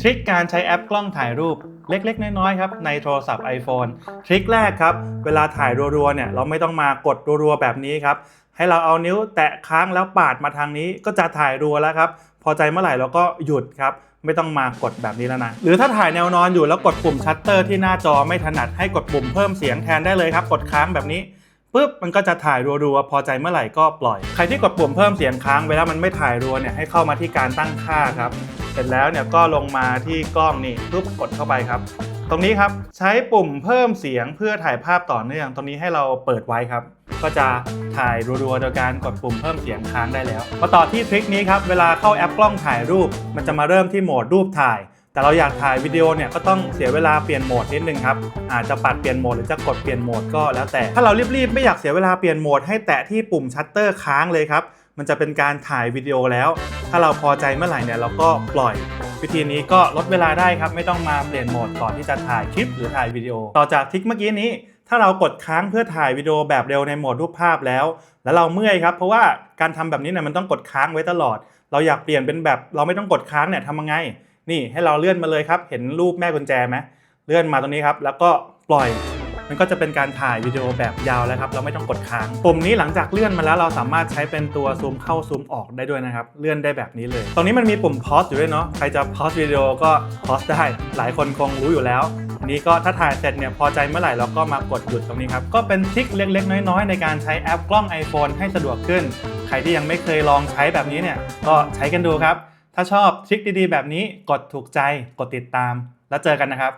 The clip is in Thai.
ทริคการใช้แอปกล้องถ่ายรูปเล็กๆ น้อยๆครับในโทรศัพท์ iPhone ทริคแรกครับ เวลาถ่ายรัวๆเนี่ยเราไม่ต้องมากดรัวๆแบบนี้ครับ ให้เราเอานิ้วแตะค้างแล้วปาดมาทางนี้ก็จะถ่ายรัวแล้วครับ พอใจเมื่อไหร่เราก็หยุดครับ ไม่ต้องมากดแบบนี้แล้วนะ หรือถ้าถ่ายแนวนอนอยู่แล้วกดปุ่มชัตเตอร์ที่หน้าจอไม่ถนัดให้กดปุ่มเพิ่มเสียงแทนได้เลยครับ กดค้างแบบนี้ปุ๊บมันก็จะถ่ายรัวๆพอใจเมื่อไหร่ก็ปล่อย ใครที่กดปุ่มเพิ่มเสียงค้างเวลามันไม่ถ่ายรัวเนี่ยให้เข้ามาที่การตั้งค่าครับ เสร็จแล้วเนี่ยก็ลงมาที่กล้องนี่ปุ๊บกดเข้าไปครับ ตรงนี้ครับใช้ปุ่มเพิ่มเสียงเพื่อถ่ายภาพต่อเนื่อง ตรงนี้ให้เราเปิดไว้ครับ ก็จะถ่ายรัวๆโดยการกดปุ่มเพิ่มเสียงค้างได้แล้ว มาต่อที่ทริคนี้ครับเวลาเข้าแอปกล้องถ่ายรูป มันจะมาเริ่มที่โหมดรูปถ่าย แต่เราอยากถ่ายวิดีโอเนี่ยก็ต้องเสียเวลาเปลี่ยนโหมดนิดนึงครับอาจจะปัดเปลี่ยนโหมดหรือจะกดเปลี่ยนโหมดก็แล้วแต่ถ้าเรารีบๆไม่อยากเสียเวลาเปลี่ยนโหมดให้แตะที่ปุ่มชัตเตอร์ค้างเลยครับ มันจะเป็นการถ่ายวิดีโอแล้ว ถ้าเราพอใจเมื่อไหร่เนี่ยเราก็ปล่อย วิธีนี้ก็ลดเวลาได้ครับ ไม่ต้องมาเปลี่ยนโหมดก่อนที่จะถ่ายคลิปหรือถ่ายวิดีโอ ต่อจากทิกเมื่อกี้นี้ ถ้าเรากดค้างเพื่อถ่ายวิดีโอแบบเร็วในโหมดรูปภาพแล้ว แล้วเราเมื่อยครับ เพราะว่าการทำแบบนี้เนี่ยมันต้องกดค้างไว้ตลอด เราอยากเปลี่ยนเป็นแบบเราไม่ต้องกดค้างเนี่ยทำยังไง นี่ให้เราเลื่อนมาเลยครับ เห็นรูปแม่กุญแจไหมเลื่อนมาตรงนี้ครับ แล้วก็ปล่อย มันก็จะเป็นการถ่ายวิดีโอแบบยาวแล้วครับ เราไม่ต้องกดค้าง ปุ่มนี้หลังจากเลื่อนมาแล้วเราสามารถใช้เป็นตัวซูมเข้าซูมออกได้ด้วยนะครับ เลื่อนได้แบบนี้เลย ตรงนี้มันมีปุ่มพอสอยู่ด้วยเนาะ ใครจะพอสวิดีโอก็พอสได้ หลายคนคงรู้อยู่แล้วอันนี้ก็ถ้าถ่ายเสร็จเนี่ยพอใจเมื่อไหร่เราก็มากดหยุดตรงนี้ครับ ก็เป็นทริคเล็กๆ น้อยๆ ในการใช้แอปกล้อง iPhone ให้สะดวกขึ้น ใครที่ยังไม่เคยลองใช้แบบนี้เนี่ยก็ใช้กันดูครับ ถ้าชอบทริคดีๆ แบบนี้กดถูกใจกดติดตามแล้วเจอกันนะครับ